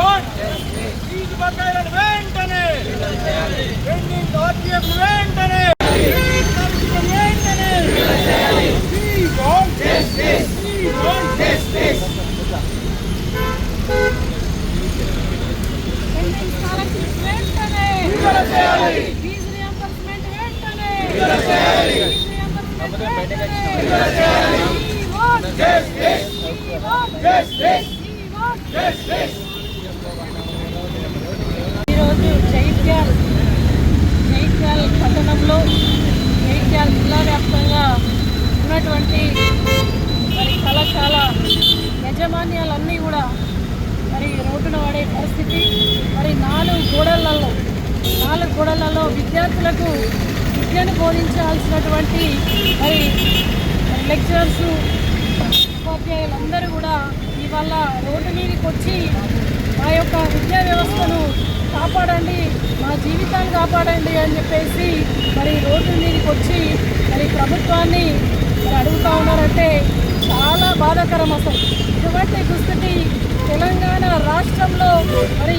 Fee బకాయిలను వెంటనే pending RTF వెంటనే వెంటనే We want justice. We want justice. Pending scholarship వెంటనే విడుదల చేయాలి. ఫీజు రియంబర్స్మెంట్ వెంటనే విడుదల చేయాలి. ఫీజు రియంబర్స్మెంట్ వెంటనే విడుదల చేయాలి. We want Justice. We want Justice. We want Justice. ఈరోజు జైత్యాల్ జైత్యాల్ పట్టణంలో జైత్యాల్ జిల్లా వ్యాప్తంగా ఉన్నటువంటి మరి కళాశాల యజమాన్యాలన్నీ కూడా మరి రోడ్డున పడే పరిస్థితి మరి నాలుగు గోడలలో నాలుగు గోడలలో విద్యార్థులకు విద్యను బోధించాల్సినటువంటి మరి లెక్చరర్స్ ఉపాధ్యాయులందరూ కూడా ఇవాళ రోడ్డు మీదకి వచ్చి ఆ యొక్క విద్యా వ్యవస్థను కాపాడండి మా జీవితాన్ని కాపాడండి అని చెప్పేసి మరి రోడ్డు మీదకి వచ్చి మరి ప్రభుత్వాన్ని మరి అడుగుతా ఉన్నారంటే చాలా బాధాకరం అసలు. ఇటువంటి దుస్థితి తెలంగాణ రాష్ట్రంలో మరి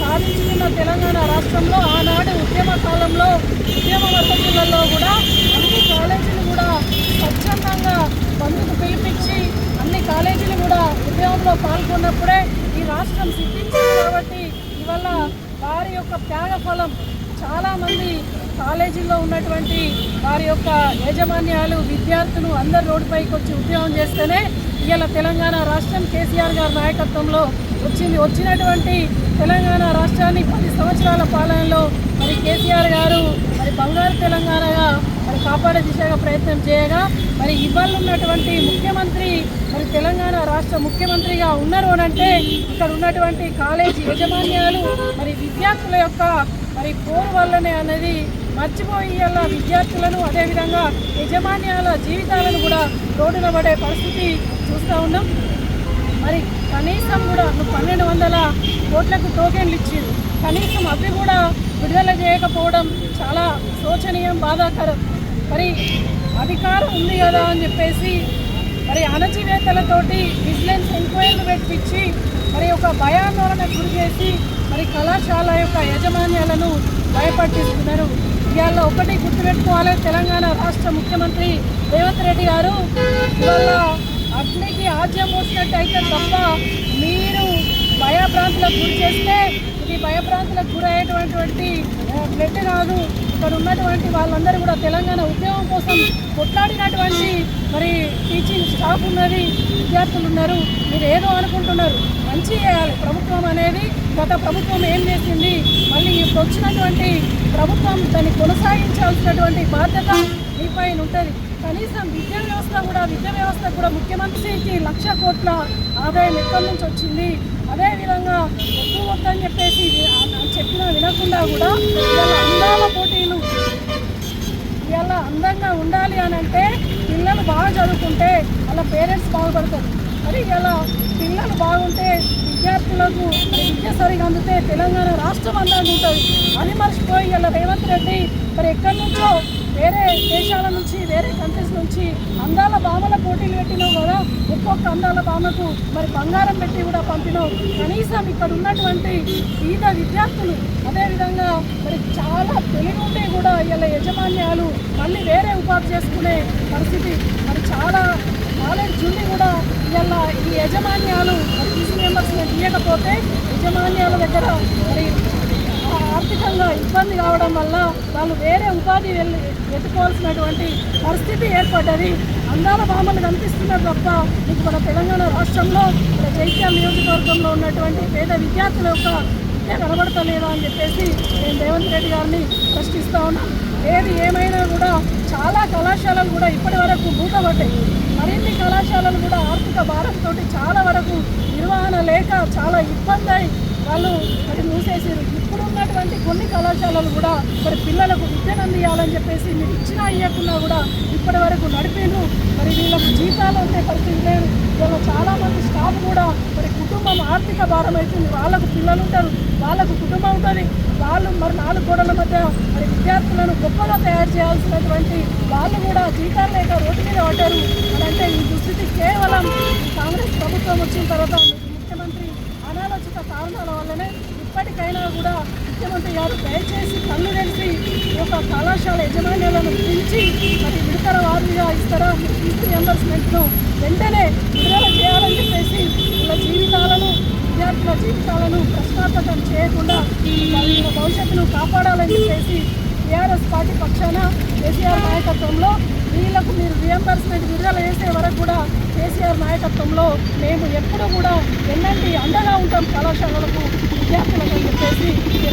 సాధించుకున్న తెలంగాణ రాష్ట్రంలో ఆనాడు ఉద్యమ కాలంలో ఉద్యమ వసతులలో కూడా అన్ని కాలేజీలు కూడా స్వచ్ఛందంగా బంధుకు పిలిపించి అన్ని కాలేజీలు కూడా ఉద్యమంలో పాల్గొన్నప్పుడే ఈ రాష్ట్రం సిద్ధించింది కాబట్టి ఇవల్ల వారి యొక్క త్యాగఫలం చాలామంది కాలేజీల్లో ఉన్నటువంటి వారి యొక్క యాజమాన్యాలు విద్యార్థులు అందరు రోడ్డుపైకి వచ్చి ఉద్యమం చేస్తేనే ఇవాళ తెలంగాణ రాష్ట్రం కేసీఆర్ గారి నాయకత్వంలో వచ్చింది. వచ్చినటువంటి తెలంగాణ రాష్ట్రాన్ని పది సంవత్సరాల పాలనలో మరి కేసీఆర్ గారు మరి బంగారు తెలంగాణ కాపాడే దిశగా ప్రయత్నం చేయగా మరి ఇవాళ ఉన్నటువంటి ముఖ్యమంత్రి మరి తెలంగాణ రాష్ట్ర ముఖ్యమంత్రిగా ఉన్నారు అని అంటే ఇక్కడ ఉన్నటువంటి కాలేజీ యాజమాన్యాలు మరి విద్యార్థుల యొక్క మరి కోరు వల్లనే అనేది మర్చిపోయి విద్యార్థులను అదేవిధంగా యజమాన్యాల జీవితాలను కూడా రోడ్డున పడే పరిస్థితి చూస్తూ ఉన్నాం. మరి కనీసం కూడా పన్నెండు వందల కోట్లకు టోకెన్లు ఇచ్చింది కనీసం అవి కూడా విడుదల చేయకపోవడం చాలా శోచనీయం బాధాకరం. మరి అధికారం ఉంది కదా అని చెప్పేసి మరి అణచివేతలతోటి విజిలెన్స్ ఎంక్వైరీలు పెట్టించి మరి ఒక భయాందోళనకు గురి చేసి మరి కళాశాల యొక్క యాజమాన్యాలను భయపట్టిస్తున్నారు. ఇవాళ ఒకటి గుర్తుపెట్టుకోవాలి తెలంగాణ రాష్ట్ర ముఖ్యమంత్రి రేవంత్ రెడ్డి గారు. ఇవాళ అగ్నికి ఆజ్యం పోసినట్టయితే తప్ప మీరు భయభ్రాంతులకు గురి చేస్తే ఇది భయభ్రాంతులకు గురయ్యేటటువంటి బ్లడ్ కాదు ఇక్కడ ఉన్నటువంటి వాళ్ళందరూ కూడా తెలంగాణ ఉద్యమం కోసం కొట్లాడినటువంటి మరి టీచింగ్ స్టాఫ్ ఉన్నది విద్యార్థులు ఉన్నారు. మీరు ఏదో అనుకుంటున్నారు మంచి చేయాలి. ప్రభుత్వం అనేది గత ప్రభుత్వం ఏం చేసింది? మళ్ళీ ఇప్పుడు వచ్చినటువంటి ప్రభుత్వం దాన్ని కొనసాగించాల్సినటువంటి బాధ్యత మీపైన ఉంటుంది. కనీసం విద్యా వ్యవస్థ కూడా విద్యా వ్యవస్థ కూడా ముఖ్యమంత్రికి లక్ష కోట్ల ఆదాయం ఎక్కడి నుంచి వచ్చింది? అదేవిధంగా ఎక్కువ వద్దని చెప్పేసి చెప్పినా వినకుండా కూడా పోటీలు. ఇలా అందంగా ఉండాలి అని అంటే పిల్లలు బాగా చదువుకుంటే వాళ్ళ పేరెంట్స్ బాగుపడతారు. మరి ఇలా పిల్లలు బాగుంటే విద్యార్థులకు విద్య సరిగా అందితే తెలంగాణ రాష్ట్రం అందంగా ఉంటుంది. అది మర్చిపోయి ఇలా రేవంత్ రెడ్డి మరి ఎక్కడి నుంచో వేరే దేశాల నుంచి వేరే కంట్రీస్ నుంచి అందాల భావన పోటీలు పెట్టినావు కదా. ఒక్కొక్క అందాల భామకు మరి బంగారం పెట్టి కూడా పంపినావు కనీసం ఇక్కడ ఉన్నటువంటి పేద విద్యార్థులు అదేవిధంగా మరి చాలా తెలివి కూడా ఇలా యజమాన్యాలు మళ్ళీ వేరే ఉపాధి చేసుకునే పరిస్థితి. మరి చాలా కాలేజ్ ఉండి కూడా ఇలా ఈ యజమాన్యాలు మరి ఫీజు మెంబర్స్ని తీయకపోతే యజమాన్యాల దగ్గర మరి ఆర్థికంగా ఇబ్బంది కావడం వల్ల వాళ్ళు వేరే ఉపాధి వెళ్ళి వెతుకోవాల్సినటువంటి పరిస్థితి ఏర్పడ్డది. అందాల భామలు కనిపిస్తున్నారు తప్ప మీకు మన తెలంగాణ రాష్ట్రంలో మన జైత్యాల నియోజకవర్గంలో ఉన్నటువంటి పేద విద్యార్థుల యొక్క విద్య కనబడతలేదా అని చెప్పేసి నేను రేవంత్ రెడ్డి గారిని ప్రశ్నిస్తా ఉన్నాను ఏది ఏమైనా కూడా చాలా కళాశాలలు కూడా ఇప్పటి వరకు మూతబడ్డాయి మరిన్ని కళాశాలలు కూడా ఆర్థిక భారంతో చాలా వరకు నిర్వహణ లేక చాలా ఇబ్బంది అయి వాళ్ళు మరి మూసేసారు ఉన్నటువంటి కొన్ని కళాశాలలు కూడా మరి పిల్లలకు విద్యను అందియాలని చెప్పేసి మీరు ఇచ్చినా అయ్యకుండా కూడా ఇప్పటి వరకు నడిపేను. మరి వీళ్ళకు జీతాలు ఉండే పరిస్థితి లేదు. వీళ్ళ చాలామంది స్టాఫ్ కూడా మరి కుటుంబం ఆర్థిక భారం అవుతుంది వాళ్ళకు పిల్లలు ఉంటారు వాళ్ళకు కుటుంబం ఉంటుంది. వాళ్ళు మరి నాలుగు గోడల మధ్య మరి విద్యార్థులను గొప్పగా తయారు చేయాల్సినటువంటి వాళ్ళు కూడా జీతాలు లేక రోడ్డు మీద పడ్డారు. అంటే ఈ దుస్థితి కేవలం కాంగ్రెస్ ప్రభుత్వం వచ్చిన తర్వాత ముఖ్యమంత్రి అనాలోచిత కారణాల వల్లనే ఇప్పటికైనా కూడా ముఖ్యమంత్రి గారు దయచేసి కళ్ళు తెలిసి ఒక కళాశాల యజమానులను పిలిచి మరి విడతల వారీగా ఇస్తారా? ఫీజు రియంబర్స్మెంట్ను వెంటనే విడుదల చేయాలని చెప్పేసి వాళ్ళ జీవితాలను విద్యార్థుల జీవితాలను ప్రశ్నార్థకం చేయకుండా వాళ్ళ భవిష్యత్తును కాపాడాలని చెప్పేసి టీఆర్ఎస్ పార్టీ పక్షాన కేసీఆర్ నాయకత్వంలో వీళ్ళకు మీరు రియంబర్స్మెంట్ విడుదల చేసే వరకు కూడా కేసీఆర్ నాయకత్వంలో మేము ఎప్పుడూ కూడా ఎన్నంటి అండగా ఉంటాం కళాశాలలకు. విద్యార్థులకు అని చెప్పేసి